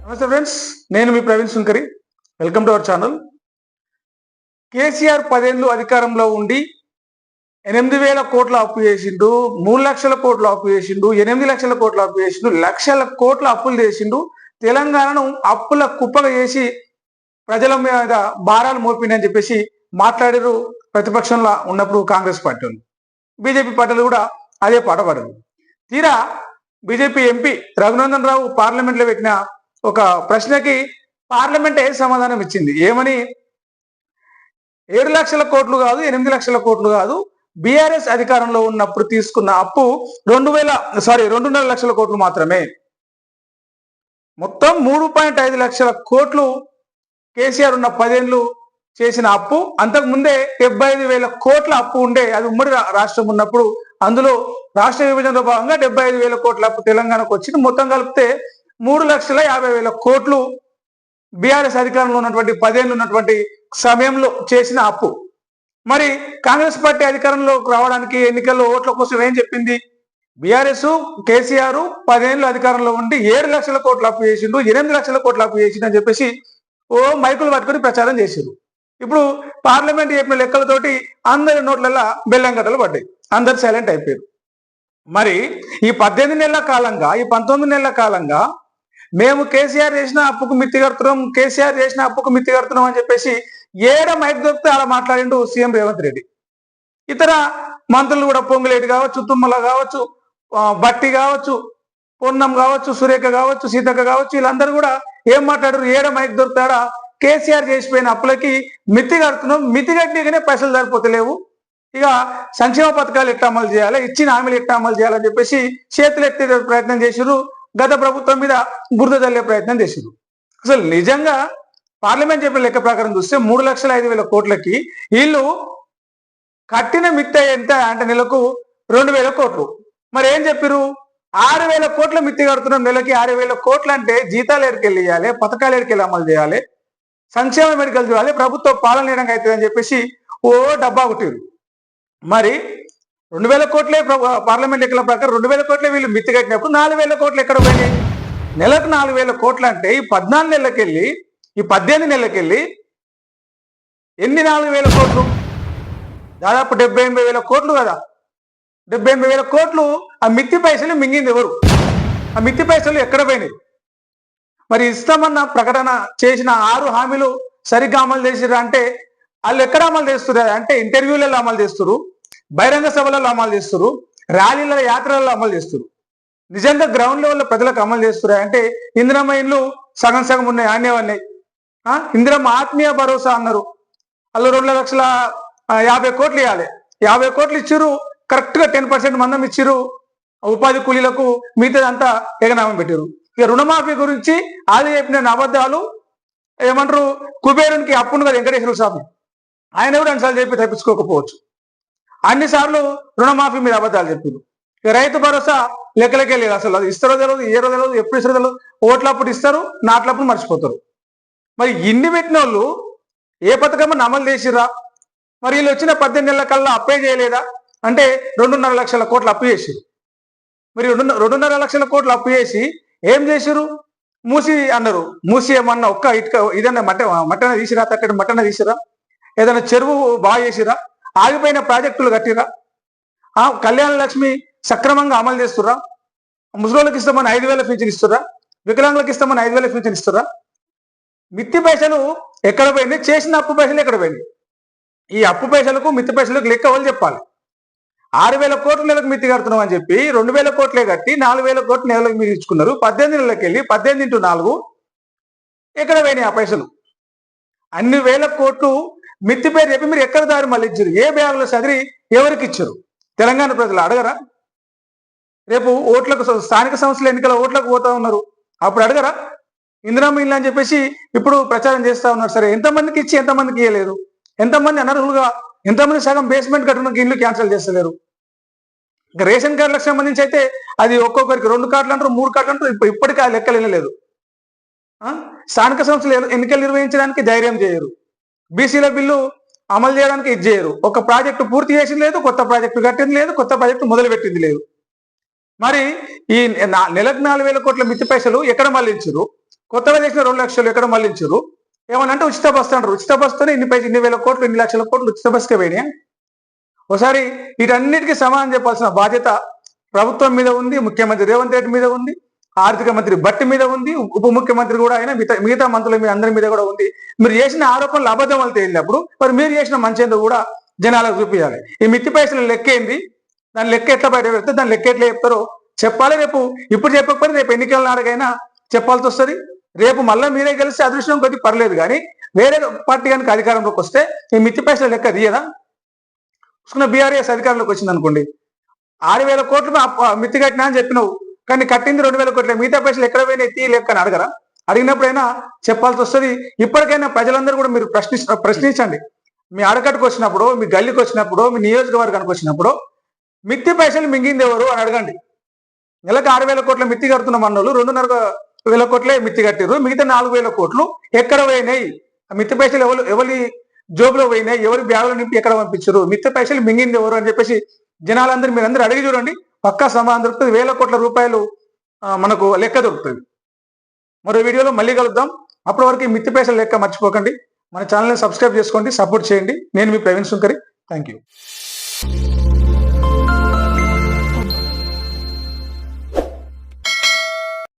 నమస్తే ఫ్రెండ్స్ నేను మీ Praveen Shunkari welcome to our channel KCR పదేళ్ళు అధికారంలో ఉండి ఎనిమిది వేల కోట్ల అప్పు చేసిండు మూడు లక్షల కోట్ల అప్పు చేసిండు ఎనిమిది లక్షల కోట్ల అప్పు చేసిండు లక్షల కోట్ల అప్పులు చేసిండు తెలంగాణను అప్పుల కుప్పగా చేసి ప్రజల మీద భారాలు మోపిండని చెప్పేసి మాట్లాడారు ప్రతిపక్షంలో ఉన్నప్పుడు కాంగ్రెస్ పార్టీ బీజేపీ పార్టీలు కూడా అదే పాట పడదు తీరా బీజేపీ ఎంపీ రఘునందన్ రావు పార్లమెంట్లో పెట్టిన ఒక ప్రశ్నకి పార్లమెంట్ ఏ సమాధానం ఇచ్చింది. ఏమని? ఏడు లక్షల కోట్లు కాదు ఎనిమిది లక్షల కోట్లు కాదు బీఆర్ఎస్ అధికారంలో ఉన్నప్పుడు తీసుకున్న అప్పు రెండు వేల సారీ రెండున్నర లక్షల కోట్లు మాత్రమే. మొత్తం మూడు పాయింట్ ఐదు లక్షల కోట్లు కేసీఆర్ ఉన్న పదేళ్ళు చేసిన అప్పు. అంతకు ముందే డెబ్బై ఐదు వేల కోట్ల అప్పు ఉండే అది ఉమ్మడి రాష్ట్రం ఉన్నప్పుడు అందులో రాష్ట్ర విభజనలో భాగంగా డెబ్బై ఐదు వేల కోట్ల అప్పు తెలంగాణకు వచ్చింది. మొత్తం కలిపితే మూడు లక్షల యాభై వేల కోట్లు బీఆర్ఎస్ అధికారంలో ఉన్నటువంటి పదేళ్ళు ఉన్నటువంటి సమయంలో చేసిన అప్పు. మరి కాంగ్రెస్ పార్టీ అధికారంలోకి రావడానికి ఎన్నికల్లో ఓట్ల కోసం ఏం చెప్పింది? బీఆర్ఎస్ కేసీఆర్ పదేళ్ళు అధికారంలో ఉండి ఏడు లక్షల కోట్ల అప్పు చేసిండు ఎనిమిది లక్షల కోట్ల అప్పు చేసిండు అని చెప్పేసి ఓ మైకులు పట్టుకుని ప్రచారం చేసిండు ఇప్పుడు పార్లమెంట్ చెప్పిన లెక్కలతోటి అందరి నోట్లలో బెల్లం గడ్డలు పడ్డాయి. అందరు సైలెంట్ అయిపోయారు. మరి ఈ పద్దెనిమిది నెలల కాలంగా ఈ పంతొమ్మిది నెలల కాలంగా మేము కేసీఆర్ చేసిన అప్పుకు మిత్తి కడుతున్నాం కేసీఆర్ చేసిన అప్పుకు మిత్తి కడుతున్నాం అని చెప్పేసి ఏడ మైక్ దొరికితే అలా మాట్లాడిండు సీఎం రేవంత్ రెడ్డి. ఇతర మంత్రులు కూడా పొంగులేటి కావచ్చు తుమ్మల కావచ్చు బట్టి కావచ్చు పొన్నం కావచ్చు సురేఖ కావచ్చు సీతక్క కావచ్చు వీళ్ళందరూ కూడా ఏం మాట్లాడారు? ఏడ మైక్ దొరుకుతాడా కేసీఆర్ చేసిపోయిన అప్పులకి మిత్తి కడుతున్నాం మితి కట్టిగానే పైసలు సరిపోతలేవు. ఇక సంక్షేమ పథకాలు ఎట్లా అమలు చేయాలి? ఇచ్చిన హామీలు ఎట్లా అమలు చేయాలని చెప్పేసి చేతులు ఎత్తే ప్రయత్నం చేసిరు గత ప్రభుత్వం మీద బురద చల్లే ప్రయత్నం చేసిరు అసలు నిజంగా పార్లమెంట్ చెప్పిన లెక్క ప్రకారం చూస్తే మూడు లక్షల ఐదు వేల కోట్లకి వీళ్ళు కట్టిన మిత్త ఎంత అంటే నెలకు రెండు వేల కోట్లు. మరి ఏం చెప్పిరు ఆరు వేల కోట్ల మిత్తి కడుతున్నాం నెలకి ఆరు వేల కోట్లు అంటే జీతాలు ఎడికెళ్ళి ఇవ్వాలి పథకాలు ఎడికెళ్ళి అమలు చేయాలి సంక్షేమ మెడికల్ చేయాలి ప్రభుత్వ పాలన చేయడానికి అవుతుంది అని చెప్పేసి ఓ డబ్బా కొట్టిరు మరి రెండు వేల కోట్లే పార్లమెంట్ లెక్కల ప్రకారం రెండు వేల కోట్లే వీళ్ళు మిత్తి కట్టినప్పుడు నాలుగు వేల కోట్లు ఎక్కడ పోయినాయి? నెలకు నాలుగు వేల కోట్లు అంటే ఈ పద్నాలుగు నెలలకెళ్ళి ఈ పద్దెనిమిది నెలలకెళ్ళి ఎన్ని నాలుగు వేల కోట్లు? దాదాపు డెబ్బై ఎనభై వేల కోట్లు కదా. డెబ్బై ఎనభై వేల కోట్లు ఆ మిత్తి పైసలు మింగింది ఎవరు? ఆ మిత్తి పైసలు ఎక్కడ పోయినాయి? మరి ఇస్తామన్న ప్రకటన చేసిన ఆరు హామీలు సరిగ్గా అమలు చేసిరా అంటే వాళ్ళు ఎక్కడ అమలు చేస్తున్నారు అంటే ఇంటర్వ్యూలలో అమలు చేస్తారు బహిరంగ సభలలో అమలు చేస్తారు ర్యాలీల యాత్రలలో అమలు చేస్తారు నిజంగా గ్రౌండ్ లెవెల్లో ప్రజలకు అమలు చేస్తున్నాయి అంటే ఇందిరమ్మ ఇల్లు సగం సగం ఉన్నాయి ఆనే ఆ, ఇందిరమ్మ ఆత్మీయ భరోసా అన్నారు. వాళ్ళు రెండు లక్షల యాభై కోట్లు ఇవ్వాలి యాభై కోట్లు ఇచ్చిర్రు కరెక్ట్గా టెన్ పర్సెంట్ మందం ఇచ్చిర్రు. ఉపాధి కూలీలకు మిగతాదంతా ఎగనామం పెట్టారు ఇక రుణమాఫీ గురించి ఆది చెప్పిన అబద్ధాలు ఏమంటారు కుబేరునికి అప్పును కదా వెంకటేశ్వర స్వామి. ఆయన కూడా అన్నిసార్లు చెప్పి తప్పించుకోకపోవచ్చు. అన్నిసార్లు రుణమాఫీ మీద అబద్ధాలు చెప్పిండు రైతు భరోసా లెక్కలకే లేదు. అసలు అది ఇస్తారో తెలియదు ఏరో తెలియదు ఎప్పుడు ఇస్తారో తెలియదు ఓట్లప్పుడు ఇస్తారు నాట్లప్పుడు మర్చిపోతారు. మరి ఇన్ని పెట్టిన వాళ్ళు ఏ పథకం అమలు చేసిర్రా? మరి వీళ్ళు వచ్చిన పద్దెనిమిది నెలల కల్లా అప్పే చేయలేదా? అంటే రెండున్నర లక్షల కోట్లు అప్పు చేసిరు మరి రెండు రెండున్నర లక్షల కోట్లు అప్పు చేసి ఏం చేసిరు మూసి అన్నారు. మూసి ఏమన్నా ఒక్క ఇటుక ఇదన్నా మట్ట మట్టన తీసిరా తక్కడ మట్టన తీసిరా ఏదైనా చెరువు బాగా చేసిరా? ఆగిపోయిన ప్రాజెక్టులు కట్టిరా? ఆ కళ్యాణ లక్ష్మి సక్రమంగా అమలు చేస్తురా ముసలోళ్ళకి ఇస్తామని ఐదు వేల ఫీచర్ ఇస్తురా వికలాంగులకు ఇస్తామని ఐదు వేల పింఛన్ ఇస్తురా మిత్తి పైసలు ఎక్కడ పోయింది? చేసిన అప్పు పైసలు ఎక్కడ పోయింది? ఈ అప్పు పైసలకు మిత్తి పైసలకు లెక్క వాళ్ళు చెప్పాలి? ఆరు వేల కోట్ల నెలకు మిత్తి కడుతున్నాం అని చెప్పి రెండు వేల కోట్లే కట్టి నాలుగు వేల కోట్ల నెలకు మీరు ఇచ్చుకున్నారు. పద్దెనిమిది నెలలకు వెళ్ళి పద్దెనిమిది ఇంటూ నాలుగు ఎక్కడ పోయినాయి ఆ పైసలు? అన్ని వేల కోట్లు మిత్తి పేరు చెప్పి మీరు ఎక్కడ దారి మళ్ళీ ఇచ్చారు ఏ బ్యాగులో చదివి ఎవరికి ఇచ్చారు? తెలంగాణ ప్రజలు అడగరా? రేపు ఓట్లకు స్థానిక సంస్థల ఎన్నికల ఓట్లకు పోతా ఉన్నారు. అప్పుడు అడగరా? ఇందిరామ ఇల్లు అని చెప్పేసి ఇప్పుడు ప్రచారం చేస్తా ఉన్నారు. సరే ఎంతమందికి ఇచ్చి ఎంతమందికి ఇవ్వలేదు ఎంతమంది అనర్హులుగా ఎంతమంది సగం బేస్మెంట్ కట్టడానికి ఇల్లు క్యాన్సిల్ చేస్తలేరు? ఇంకా రేషన్ కార్డులకు సంబంధించి అయితే అది ఒక్కొక్కరికి రెండు కార్డులు అంటారు మూడు కార్డులు అంటారు. ఇప్పుడు ఇప్పటికీ ఆ లెక్కలు వెళ్ళలేదు ఆ? స్థానిక సంస్థలు ఎన్నికలు నిర్వహించడానికి ధైర్యం చేయరు. బీసీల బిల్లు అమలు చేయడానికి ఇది చేయరు. ఒక ప్రాజెక్టు పూర్తి చేసింది లేదు కొత్త ప్రాజెక్టు కట్టింది లేదు కొత్త ప్రాజెక్టు మొదలుపెట్టింది లేదు. మరి ఈ నా- నెలకు నాలుగు వేల కోట్ల మిత్తి పైసలు ఎక్కడ మళ్ళించారు కొత్తగా చేసిన రెండు లక్షలు ఎక్కడ మళ్ళించారు ఏమన్నా అంటే ఉచిత బస్సు అంటారు. ఉచిత బస్సుతోనే ఇన్ని పైసలు ఇన్ని వేల కోట్లు ఇన్ని లక్షల కోట్లు ఉచిత బస్సుకే పోయినాయి? ఒకసారి వీటన్నిటికీ సమానం చెప్పాల్సిన బాధ్యత ప్రభుత్వం మీద ఉంది ముఖ్యమంత్రి రేవంత్ రెడ్డి మీద ఉంది. ఆర్థిక మంత్రి బట్టి మీద ఉంది ఉప ముఖ్యమంత్రి కూడా అయినా మిగతా మిగతా మంత్రుల మీద అందరి మీద కూడా ఉంది. మీరు చేసిన ఆరోపణలు అబద్ధం వాళ్ళు తేలినప్పుడు మరి మీరు చేసిన మంచి ఏందో కూడా జనాలకు చూపించాలి ఈ మిత్తి పైసలు లెక్కేంది దాని లెక్క ఎట్లా బయట పెడితే దాని లెక్క ఎట్లా చెప్తారో చెప్పాలి రేపు. ఇప్పుడు చెప్పకపోతే రేపు ఎన్నికల నాడకైనా చెప్పాల్సి వస్తుంది. రేపు మళ్ళీ మీరే గెలిస్తే అదృష్టం కొద్ది పర్లేదు కానీ వేరే పార్టీ కనుక అధికారంలోకి వస్తే ఈ మిత్తి పైసల లెక్క తీయదా? చూసుకున్న బీఆర్ఎస్ అధికారంలోకి వచ్చింది అనుకోండి ఆరు వేల కోట్లు మిత్తి కట్టినా అని చెప్పినావు. కానీ కట్టింది రెండు వేల కోట్ల. మిగతా పైసలు ఎక్కడ పోయినాయి? తీ లెక్క అని అడగరా? అడిగినప్పుడైనా చెప్పాల్సి వస్తుంది. ఇప్పటికైనా ప్రజలందరూ కూడా మీరు ప్రశ్ని ప్రశ్నించండి. మీ ఆడకట్టుకు వచ్చినప్పుడు మీ గల్లీకి వచ్చినప్పుడు మీ నియోజకవర్గానికి వచ్చినప్పుడు మిత్తి పైసలు మింగింది ఎవరు అని అడగండి. నెలకు ఆరు వేల కోట్ల మిత్తి కడుతున్న మన్నోళ్ళు రెండున్నర వేల కోట్లే మిత్తి కట్టారు మిగతా నాలుగు వేల కోట్లు ఎక్కడ పోయినాయి? ఆ మిత్తి పైసలు ఎవరు ఎవరి జోబులో పోయినాయి? ఎవరి బ్యాగులో నింపి ఎక్కడ పంపించారు మిత్తి పైసలు మింగింది ఎవరు అని చెప్పేసి జనాలందరూ మీరందరూ అడిగి చూడండి. పక్కా సమాధానం దొరుకుతుంది. వేల కోట్ల రూపాయలు మనకు లెక్క దొరుకుతుంది. మరో వీడియోలో మళ్ళీ కలుద్దాం. అప్పటి వరకు మిత్తి పైసల లెక్క మర్చిపోకండి. మన ఛానల్ని సబ్స్క్రైబ్ చేసుకోండి సపోర్ట్ చేయండి. నేను మీ ప్రవీణ్ సుంకరి. Thank you